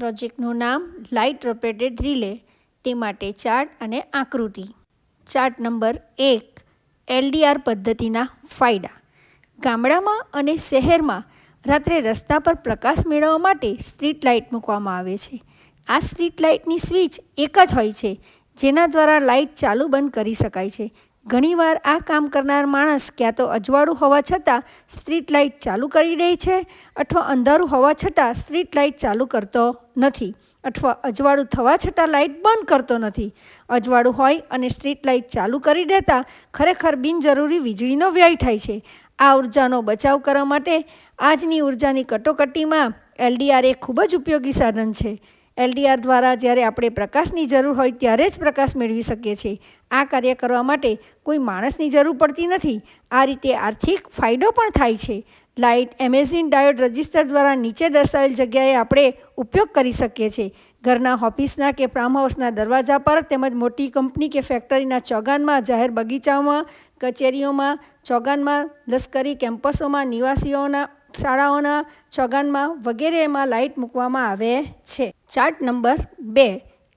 પ્રોજેક્ટનું નામ light rotated relay તે માટે ચાર્ટ અને આકૃતિ. ચાર્ટ નંબર એક, એલડીઆર પદ્ધતિના ફાયદા. ગામડામાં અને શહેરમાં રાત્રે રસ્તા પર પ્રકાશ મેળવવા માટે સ્ટ્રીટ લાઇટ મૂકવામાં આવે છે. આ સ્ટ્રીટ લાઇટની સ્વિચ એક જ હોય છે, જેના દ્વારા લાઇટ ચાલુ બંધ કરી શકાય છે. ઘણીવાર આ કામ કરનાર માણસ ક્યાં તો અજવાળું હોવા છતાં સ્ટ્રીટ લાઇટ ચાલુ કરી દે છે અથવા અંધારું હોવા છતાં સ્ટ્રીટ લાઇટ ચાલુ કરતો નથી અથવા અજવાળું થવા છતાં લાઇટ બંધ કરતો નથી. અજવાળું હોય અને સ્ટ્રીટ લાઇટ ચાલુ કરી દેતા ખરેખર બિનજરૂરી વીજળીનો વ્યય થાય છે. આ ઉર્જાનો બચાવ કરવા માટે આજની ઉર્જાની કટોકટીમાં એલડીઆર એ ખૂબ જ ઉપયોગી સાધન છે. એલડીઆર દ્વારા જ્યારે આપણે પ્રકાશની જરૂર હોય ત્યારે જ પ્રકાશ મેળવી શકીએ છીએ. આ કાર્ય કરવા માટે કોઈ માણસની જરૂર પડતી નથી. આ રીતે આર્થિક ફાયદો પણ થાય છે. લાઇટ એમેઝિન ડાયોડ રજિસ્ટર દ્વારા નીચે દર્શાવેલ જગ્યાએ આપણે ઉપયોગ કરી શકીએ છીએ. ઘરના ઓફિસના કે ફાર્મ હાઉસના દરવાજા પર તેમજ મોટી કંપની કે ફેક્ટરીના ચોગાનમાં, જાહેર બગીચાઓમાં કચેરીઓમાં, ચોગાનમાં, લશ્કરી કેમ્પસોમાં, નિવાસીઓના શાળાઓના ચોગાનમાં વગેરેમાં લાઇટ મૂકવામાં આવે છે. ચાર્ટ નંબર બે,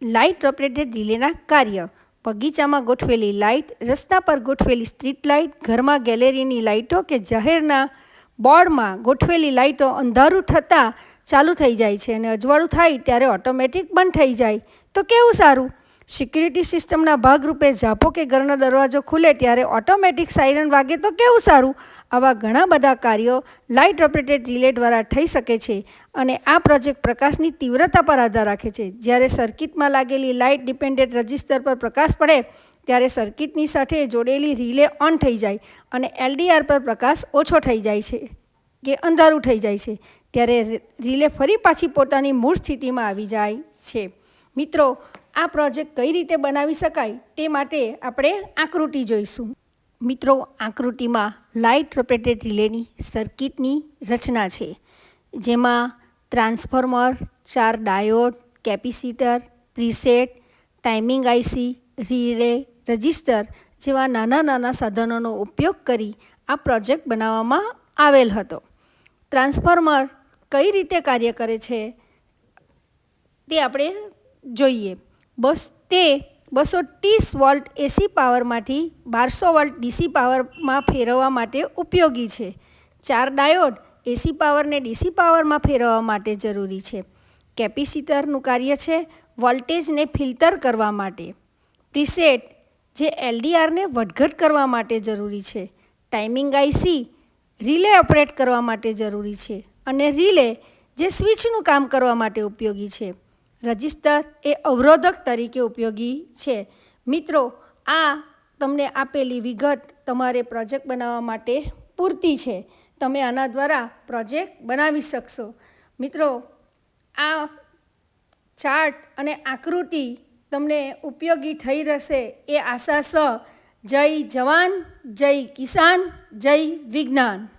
લાઇટ ઓપરેટેડ રિલેના કાર્ય. બગીચામાં ગોઠવેલી લાઇટ, રસ્તા પર ગોઠવેલી સ્ટ્રીટ લાઇટ, ઘરમાં ગેલેરીની લાઇટો કે જાહેરના બોર્ડમાં ગોઠવેલી લાઇટો અંધારું થતાં ચાલુ થઈ જાય છે અને અજવાળું થાય ત્યારે ઓટોમેટિક બંધ થઈ જાય. તો કેવું સારું? સિક્યુરિટી સિસ્ટમના ભાગરૂપે ઝાપો કે ઘરનો દરવાજો ખુલે ત્યારે ઓટોમેટિક સાયરન વાગે તો કેવું સારું? આવા ઘણા બધા કાર્યો લાઇટ ઓપરેટેડ રિલે દ્વારા થઈ શકે છે અને આ પ્રોજેક્ટ પ્રકાશની તીવ્રતા પર આધાર રાખે છે. જ્યારે સર્કિટમાં લાગેલી લાઇટ ડિપેન્ડેન્ટ રજિસ્ટર પર પ્રકાશ પડે, ત્યારે સર્કિટની સાથે જોડેલી રિલે ઓન થઈ જાય અને એલડીઆર પર પ્રકાશ ઓછો થઈ જાય છે, કે અંધારું થઈ જાય છે, ત્યારે રિલે ફરી પાછી પોતાની મૂળ સ્થિતિમાં આવી જાય છે. મિત્રો, આ પ્રોજેક્ટ કઈ રીતે બનાવી શકાય તે માટે આપણે આકૃતિ જોઈશું. મિત્રો, આકૃતિમાં લાઇટ રોટેટેડ રિલેની સર્કિટની રચના છે, જેમાં ટ્રાન્સફોર્મર, ચાર diode, capacitor, preset timing IC relay, register જેવા નાના નાના સાધનોનો ઉપયોગ કરી આ પ્રોજેક્ટ બનાવવામાં આવેલ હતો. ટ્રાન્સફોર્મર કઈ રીતે કાર્ય કરે છે તે આપણે જોઈએ. બસ તે બસો ત્રીસ વોલ્ટ એસી પાવરમાંથી બારસો વોલ્ટ ડીસી પાવરમાં ફેરવવા માટે ઉપયોગી છે. ચાર ડાયોડ એસી પાવરને ડીસી પાવરમાં ફેરવવા માટે જરૂરી છે. કેપેસિટરનું કાર્ય છે વોલ્ટેજને ફિલ્ટર કરવા માટે. પ્રીસેટ જે એલડીઆરને વધઘટ કરવા માટે જરૂરી છે. ટાઈમિંગ આઈસી રિલે ઓપરેટ કરવા માટે જરૂરી છે અને રિલે જે સ્વિચનું કામ કરવા માટે ઉપયોગી છે. રજિસ્ટર એ અવરોધક તરીકે ઉપયોગી છે. મિત્રો, આ તમને આપેલી વિગત તમારે પ્રોજેક્ટ બનાવવા માટે પૂરતી છે. તમે આના દ્વારા પ્રોજેક્ટ બનાવી શકશો. મિત્રો, આ ચાર્ટ અને આકૃતિ તમને ઉપયોગી થઈ રહેશે એ આશા સ. જય જવાન, જય કિસાન, જય વિજ્ઞાન.